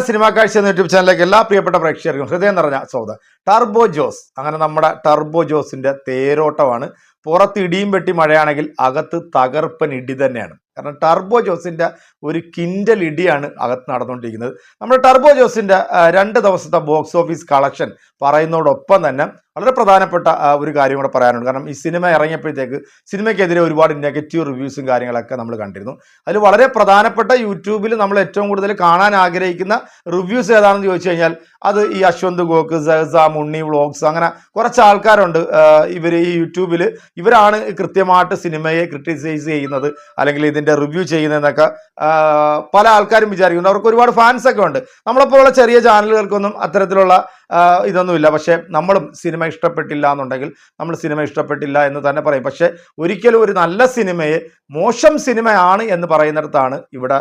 Cinema കാഴ്ച എന്ന YouTube ചാനലിലേക്ക് എല്ലാ പ്രിയപ്പെട്ട പ്രേക്ഷകർക്കും ഹൃദയം നിറഞ്ഞ സ്വാഗതം. ടർബോ ജോസ്. അങ്ങനെ നമ്മുടെ ടർബോ ജോസിന്റെ തേരോട്ടമാണ്. പുറത്ത് ഇടിയും വെട്ടി മഴയാണെങ്കിൽ അകത്ത് തകർപ്പൻ ഇടി തന്നെയാണ്. കാരണം ടർബോ ജോസിന്റെ ഒരു കിൻഡൽ ഇടിയാണ് അകത്ത് നടന്നുകൊണ്ടിരിക്കുന്നത്. നമ്മുടെ ടർബോ ജോസിന്റെ രണ്ട് ദിവസത്തെ ബോക്സ് ഓഫീസ് കളക്ഷൻ പറയുന്നതോടൊപ്പം തന്നെ വളരെ പ്രധാനപ്പെട്ട ഒരു കാര്യം കൂടെ പറയാനുണ്ട്. കാരണം ഈ സിനിമ ഇറങ്ങിയപ്പോഴത്തേക്ക് സിനിമയ്ക്കെതിരെ ഒരുപാട് നെഗറ്റീവ് റിവ്യൂസും കാര്യങ്ങളൊക്കെ നമ്മൾ കണ്ടിരുന്നു. അതിൽ വളരെ പ്രധാനപ്പെട്ട യൂട്യൂബിൽ നമ്മൾ ഏറ്റവും കൂടുതൽ കാണാൻ ആഗ്രഹിക്കുന്ന റിവ്യൂസ് ഏതാണെന്ന് ചോദിച്ചു കഴിഞ്ഞാൽ അത് ഈ അശ്വന്ത് ഗോക്ക് സഹസ മുണ്ണി വ്ളോഗ്സ് അങ്ങനെ കുറച്ച് ആൾക്കാരുണ്ട്. ഇവർ ഈ യൂട്യൂബിൽ ഇവരാണ് കൃത്യമായിട്ട് സിനിമയെ ക്രിട്ടിസൈസ് ചെയ്യുന്നത്. അല്ലെങ്കിൽ ഇതിന്റെ റിവ്യൂ ചെയ്യുന്നതെന്നൊക്കെ പല ആൾക്കാരും വിചാരിക്കുന്നു അവർക്ക് ഒരുപാട് ഫാൻസ് ഒക്കെ ഉണ്ട്. നമ്മളെപ്പോലുള്ള ചെറിയ ചാനലുകൾക്കൊന്നും അത്തരത്തിലുള്ള ഇതൊന്നുമില്ല. പക്ഷേ നമ്മളും സിനിമ ഇഷ്ടപ്പെട്ടില്ല എന്നുണ്ടെങ്കിൽ നമ്മൾ സിനിമ ഇഷ്ടപ്പെട്ടില്ല എന്ന് തന്നെ പറയും. പക്ഷേ ഒരിക്കലും ഒരു നല്ല സിനിമയെ മോശം സിനിമയാണ് എന്ന് പറയുന്നിടത്താണ് ഇവിടെ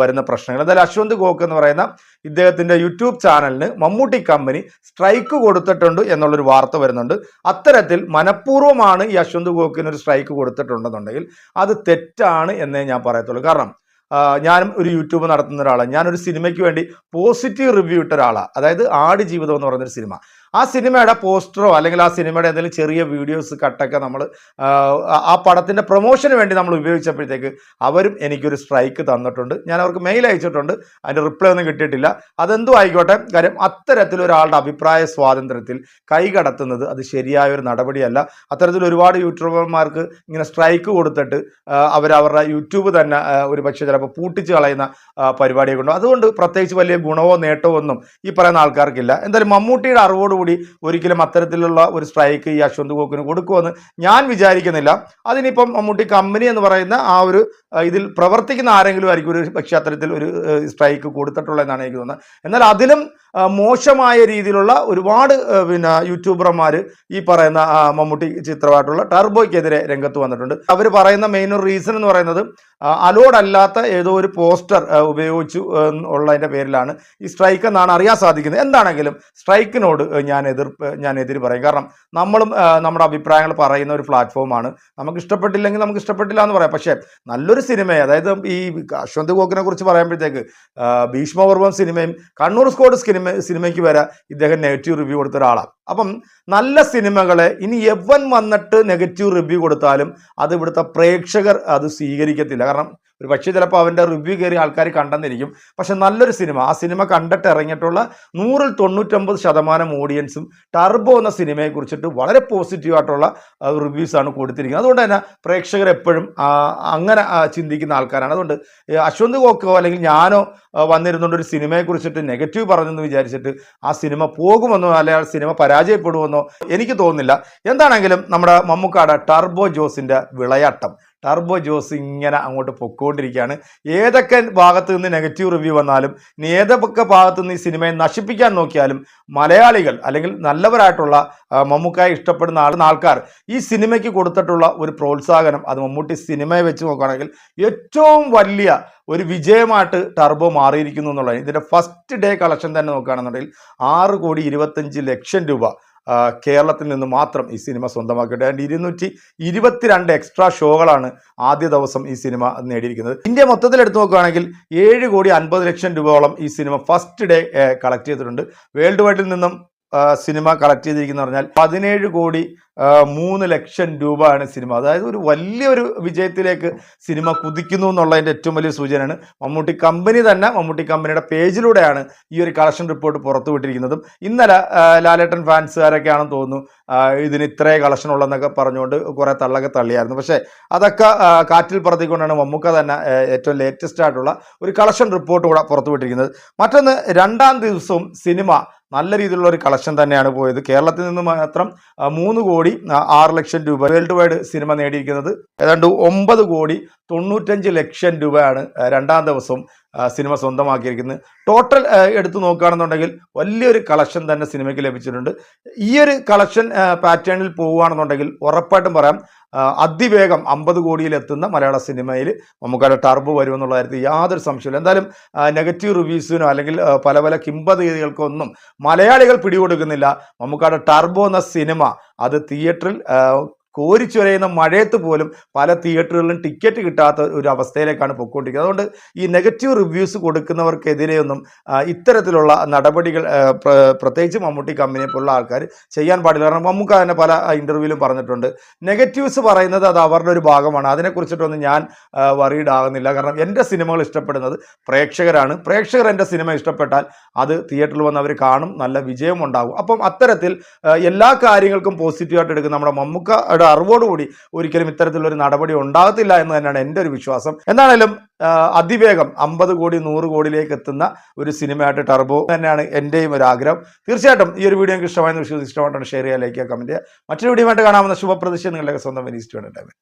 വരുന്ന പ്രശ്നങ്ങൾ. എന്തായാലും അശ്വന്ത് ഗോക്ക് എന്ന് പറയുന്ന ഇദ്ദേഹത്തിന്റെ യൂട്യൂബ് ചാനലിന് മമ്മൂട്ടി കമ്പനി സ്ട്രൈക്ക് കൊടുത്തിട്ടുണ്ട് എന്നുള്ളൊരു വാർത്ത വരുന്നുണ്ട്. അത്തരത്തിൽ മനഃപൂർവമാണ് ഈ അശ്വന്ത് ഗോക്കിന് ഒരു സ്ട്രൈക്ക് കൊടുത്തിട്ടുണ്ടെന്നുണ്ടെങ്കിൽ അത് തെറ്റാണ് എന്നേ ഞാൻ പറയത്തുള്ളൂ. കാരണം ഞാനും ഒരു യൂട്യൂബ് നടത്തുന്ന ഒരാളാണ്. ഞാനൊരു സിനിമയ്ക്ക് വേണ്ടി പോസിറ്റീവ് റിവ്യൂ ഇട്ട ഒരാളാണ് അതായത് ആട് ജീവിതം എന്ന് പറയുന്നൊരു സിനിമ. ആ സിനിമയുടെ പോസ്റ്ററോ അല്ലെങ്കിൽ ആ സിനിമയുടെ എന്തെങ്കിലും ചെറിയ വീഡിയോസ് കട്ടൊക്കെ നമ്മൾ ആ പടത്തിന്റെ പ്രൊമോഷന് വേണ്ടി നമ്മൾ ഉപയോഗിച്ചപ്പോഴത്തേക്ക് അവരും എനിക്കൊരു സ്ട്രൈക്ക് തന്നിട്ടുണ്ട്. ഞാൻ അവർക്ക് മെയിൽ അയച്ചിട്ടുണ്ട്. അതിന്റെ റിപ്ലൈ ഒന്നും കിട്ടിയിട്ടില്ല. അതെന്തോ ആയിക്കോട്ടെ. കാര്യം അത്തരത്തിൽ ഒരാളുടെ അഭിപ്രായ സ്വാതന്ത്ര്യത്തിൽ കൈകടത്തുന്നത് അത് ശരിയായ ഒരു നടപടിയല്ല. അത്തരത്തിൽ ഒരുപാട് യൂട്യൂബർമാർക്ക് ഇങ്ങനെ സ്ട്രൈക്ക് കൊടുത്തിട്ട് അവരവരുടെ യൂട്യൂബ് തന്നെ ഒരു പക്ഷേ ചിലപ്പോൾ പൂട്ടിച്ച് കളയുന്ന പരിപാടിയൊക്കെ ഉണ്ടോ. അതുകൊണ്ട് പ്രത്യേകിച്ച് വലിയ ഗുണമോ നേട്ടമോ ഒന്നും ഈ പറയുന്ന ആൾക്കാർക്കില്ല. എന്തായാലും മമ്മൂട്ടിയുടെ അറിവോടുകൂടി ഒരിക്കലും അത്തരത്തിലുള്ള ഒരു സ്ട്രൈക്ക് ഈ അശ്വന്ത് ഗോക്കിന് കൊടുക്കുമെന്ന് ഞാൻ വിചാരിക്കുന്നില്ല. അതിനിപ്പം മമ്മൂട്ടി കമ്പനി എന്ന് പറയുന്ന ആ ഒരു ഇതിൽ പ്രവർത്തിക്കുന്ന ആരെങ്കിലും ആയിരിക്കും ഒരു പക്ഷേ അത്തരത്തിൽ ഒരു സ്ട്രൈക്ക് കൊടുത്തിട്ടുള്ളതെന്നാണ് എനിക്ക് തോന്നുന്നത്. എന്നാൽ അതിലും മോശമായ രീതിയിലുള്ള ഒരുപാട് പിന്നെ യൂട്യൂബർമാർ ഈ പറയുന്ന മമ്മൂട്ടി ചിത്രമായിട്ടുള്ള ടർബോയ്ക്കെതിരെ രംഗത്ത് വന്നിട്ടുണ്ട്. അവർ പറയുന്ന മെയിൻ റീസൺ എന്ന് പറയുന്നത് അലോഡ് അല്ലാത്ത ഏതോ ഒരു പോസ്റ്റർ ഉപയോഗിച്ചു ഉള്ളതിന്റെ പേരിലാണ് ഈ സ്ട്രൈക്ക് എന്നാണ് അറിയാൻ സാധിക്കുന്നത്. എന്താണെങ്കിലും സ്ട്രൈക്കിനോട് ഞാൻ എതിർ ഞാൻ എതിര് പറയും. കാരണം നമ്മളും നമ്മുടെ അഭിപ്രായങ്ങൾ പറയുന്ന ഒരു പ്ലാറ്റ്ഫോമാണ് നമുക്ക് ഇഷ്ടപ്പെട്ടില്ലെങ്കിൽ നമുക്ക് ഇഷ്ടപ്പെട്ടില്ല എന്ന് പറയാം. പക്ഷേ നല്ലൊരു സിനിമയെ അതായത് ഈ അശ്വന്ത് ഗോക്കിനെ കുറിച്ച് പറയുമ്പോഴത്തേക്ക് ഭീഷ്മപർവം സിനിമയും കണ്ണൂർ സ്കോഡ് സിനിമ സിനിമയ്ക്ക് വരെ ഇദ്ദേഹം നെഗറ്റീവ് റിവ്യൂ കൊടുത്ത ഒരാളാണ്. അപ്പം നല്ല സിനിമകളെ ഇനി എവൻ വന്നിട്ട് നെഗറ്റീവ് റിവ്യൂ കൊടുത്താലും അത് ഇവിടുത്തെ പ്രേക്ഷകർ അത് സ്വീകരിക്കത്തില്ല. കാരണം ഒരു പക്ഷേ ചിലപ്പോൾ അവന്റെ റിവ്യൂ കയറി ആൾക്കാർ കണ്ടെന്നിരിക്കും. പക്ഷെ നല്ലൊരു സിനിമ. ആ സിനിമ കണ്ടിട്ട് ഇറങ്ങിയിട്ടുള്ള നൂറിൽ തൊണ്ണൂറ്റൊമ്പത് ശതമാനം ഓഡിയൻസും ടർബോ എന്ന സിനിമയെക്കുറിച്ചിട്ട് വളരെ പോസിറ്റീവായിട്ടുള്ള റിവ്യൂസാണ് കൊടുത്തിരിക്കുന്നത്. അതുകൊണ്ട് തന്നെ പ്രേക്ഷകർ എപ്പോഴും അങ്ങനെ ചിന്തിക്കുന്ന ആൾക്കാരാണ്. അതുകൊണ്ട് അശ്വന്ത് കോക്കോ അല്ലെങ്കിൽ ഞാനോ വന്നിരുന്നുകൊണ്ട് ഒരു സിനിമയെക്കുറിച്ചിട്ട് നെഗറ്റീവ് പറഞ്ഞെന്ന് വിചാരിച്ചിട്ട് ആ സിനിമ പോകുമെന്നോ അല്ലെങ്കിൽ ആ സിനിമ പരാജയപ്പെടുമെന്നോ എനിക്ക് തോന്നുന്നില്ല. എന്താണെങ്കിലും നമ്മുടെ മമ്മൂക്കാട് ടർബോ ജോസിന്റെ വിളയാട്ടം. ടർബോ ജോസ് ഇങ്ങനെ അങ്ങോട്ട് പൊക്കോണ്ടിരിക്കുകയാണ്. ഏതൊക്കെ ഭാഗത്തു നിന്ന് നെഗറ്റീവ് റിവ്യൂ വന്നാലും ഇനി ഏതൊക്കെ ഭാഗത്തു നിന്ന് ഈ സിനിമയെ നശിപ്പിക്കാൻ നോക്കിയാലും മലയാളികൾ അല്ലെങ്കിൽ നല്ലവരായിട്ടുള്ള മമ്മൂക്കായി ഇഷ്ടപ്പെടുന്ന ആൾ ആൾക്കാർ ഈ സിനിമയ്ക്ക് കൊടുത്തിട്ടുള്ള ഒരു പ്രോത്സാഹനം അത് മമ്മൂട്ടി സിനിമയെ വെച്ച് നോക്കുകയാണെങ്കിൽ ഏറ്റവും വലിയ ഒരു വിജയമായിട്ട് ടർബോ മാറിയിരിക്കുന്നു എന്നുള്ളതാണ്. ഇതിന്റെ ഫസ്റ്റ് ഡേ കളക്ഷൻ തന്നെ നോക്കുകയാണെന്നുണ്ടെങ്കിൽ ആറ് കോടി ഇരുപത്തഞ്ച് ലക്ഷം രൂപ കേരളത്തിൽ നിന്ന് മാത്രം ഈ സിനിമ സ്വന്തമാക്കിയിട്ട്. ആൻഡ് ഇരുന്നൂറ്റി ഇരുപത്തിരണ്ട് എക്സ്ട്രാ ഷോകളാണ് ആദ്യ ദിവസം ഈ സിനിമ നേടിയിരിക്കുന്നത്. ഇന്ത്യ മൊത്തത്തിൽ എടുത്തു നോക്കുകയാണെങ്കിൽ ഏഴ് കോടി അൻപത് ലക്ഷം രൂപയോളം ഈ സിനിമ ഫസ്റ്റ് ഡേ കളക്ട് ചെയ്തിട്ടുണ്ട്. വേൾഡ് വൈഡിൽ നിന്നും സിനിമ കളക്ട് ചെയ്തിരിക്കുന്ന പറഞ്ഞാൽ പതിനേഴ് കോടി മൂന്ന് ലക്ഷം രൂപയാണ് സിനിമ. അതായത് ഒരു വലിയൊരു വിജയത്തിലേക്ക് സിനിമ കുതിക്കുന്നു എന്നുള്ളതിന്റെ ഏറ്റവും വലിയ സൂചനയാണ്. മമ്മൂട്ടി കമ്പനി തന്നെ മമ്മൂട്ടി കമ്പനിയുടെ പേജിലൂടെയാണ് ഈ ഒരു കളക്ഷൻ റിപ്പോർട്ട് പുറത്തുവിട്ടിരിക്കുന്നതും ഇന്നലെ ലാലേട്ടൻ ഫാൻസുകാരൊക്കെയാണെന്ന് തോന്നുന്നു. ഇതിന് ഇത്രേ കളക്ഷൻ ഉള്ളതെന്നൊക്കെ പറഞ്ഞുകൊണ്ട് കുറേ തള്ളൊക്കെ തള്ളിയായിരുന്നു. പക്ഷേ അതൊക്കെ കാറ്റിൽ പറത്തിക്കൊണ്ടാണ് മമ്മൂക്ക തന്നെ ഏറ്റവും ലേറ്റസ്റ്റ് ആയിട്ടുള്ള ഒരു കളക്ഷൻ റിപ്പോർട്ട് കൂടെ പുറത്തുവിട്ടിരിക്കുന്നത് മറ്റൊന്ന് രണ്ടാം ദിവസവും സിനിമ നല്ല രീതിയിലുള്ള ഒരു കളക്ഷൻ തന്നെയാണ് പോയത്. കേരളത്തിൽ നിന്ന് മാത്രം മൂന്ന് കോടി ആറ് ലക്ഷം രൂപ വേൾഡ് വൈഡ് സിനിമ നേടിയിരിക്കുന്നത്. ഏതാണ്ട് ഒമ്പത് കോടി തൊണ്ണൂറ്റഞ്ച് ലക്ഷം രൂപയാണ് രണ്ടാം ദിവസം സിനിമ സ്വന്തമാക്കിയിരിക്കുന്നത്. ടോട്ടൽ എടുത്തു നോക്കുകയാണെന്നുണ്ടെങ്കിൽ വലിയൊരു കളക്ഷൻ തന്നെ സിനിമയ്ക്ക് ലഭിച്ചിട്ടുണ്ട്. ഈ ഒരു കളക്ഷൻ പാറ്റേണിൽ പോവുകയാണെന്നുണ്ടെങ്കിൽ ഉറപ്പായിട്ടും പറയാം അതിവേഗം അമ്പത് കോടിയിലെത്തുന്ന മലയാള സിനിമയിൽ നമുക്കത് ടർബ് വരുമെന്നുള്ള കാര്യത്തിൽ യാതൊരു സംശയമില്ല എന്തായാലും നെഗറ്റീവ് റിവ്യൂസിനോ അല്ലെങ്കിൽ പല പല കിംബതീതികൾക്കൊന്നും മലയാളികൾ പിടികൊടുക്കുന്നില്ല. നമുക്കവിടെ ടർബോ എന്ന സിനിമ അത് തിയേറ്ററിൽ കോരിച്ചൊരയുന്ന മഴയത്ത് പോലും പല തിയേറ്ററുകളിലും ടിക്കറ്റ് കിട്ടാത്ത ഒരു അവസ്ഥയിലേക്കാണ് പൊയ്ക്കൊണ്ടിരിക്കുന്നത്. അതുകൊണ്ട് ഈ നെഗറ്റീവ് റിവ്യൂസ് കൊടുക്കുന്നവർക്കെതിരെയൊന്നും ഇത്തരത്തിലുള്ള നടപടികൾ പ്രത്യേകിച്ച് മമ്മൂട്ടി കമ്പനിയെ പോലുള്ള ആൾക്കാർ ചെയ്യാൻ പാടില്ല. കാരണം മമ്മൂക്ക തന്നെ പല ഇന്റർവ്യൂവിലും പറഞ്ഞിട്ടുണ്ട്. നെഗറ്റീവ്സ് പറയുന്നത് അത് അവരുടെ ഒരു ഭാഗമാണ്. അതിനെക്കുറിച്ചിട്ടൊന്നും ഞാൻ വറീഡ് ആകുന്നില്ല. കാരണം എന്റെ സിനിമകൾ ഇഷ്ടപ്പെടുന്നത് പ്രേക്ഷകരാണ്. പ്രേക്ഷകർ എന്റെ സിനിമ ഇഷ്ടപ്പെട്ടാൽ അത് തിയേറ്ററിൽ വന്ന് അവർ കാണും. നല്ല വിജയം ഉണ്ടാകും. അപ്പം അത്തരത്തിൽ എല്ലാ കാര്യങ്ങൾക്കും പോസിറ്റീവായിട്ട് എടുക്കുന്ന നമ്മുടെ മമ്മൂക്കയുടെ അറിവോടുകൂടി ഒരിക്കലും ഇത്തരത്തിലൊരു നടപടി ഉണ്ടാകത്തില്ല എന്ന് തന്നെയാണ് എന്റെ ഒരു വിശ്വാസം. എന്താണേലും അതിവേഗം അമ്പത് കോടി നൂറ് കോടിയിലേക്ക് എത്തുന്ന ഒരു സിനിമയായിട്ട് ടർബോ തന്നെയാണ് എന്റെയും ഒരു ആഗ്രഹം. തീർച്ചയായിട്ടും ഈ ഒരു വീഡിയോ എനിക്ക് ഇഷ്ടമായെന്ന് വിശ്വസിച്ച് ഇഷ്ടമായിട്ടാണ് ഷെയർ ചെയ്യുക ലൈക്ക് ചെയ്യുക കമന്റ് ചെയ്യുക. മറ്റൊരു വീഡിയോ ആയിട്ട് കാണാമെന്ന ശുഭപ്രതിഷ്ഠ നിങ്ങളുടെ സ്വന്തം വിനീസ്റ്റ് വേണ്ടിയിട്ട്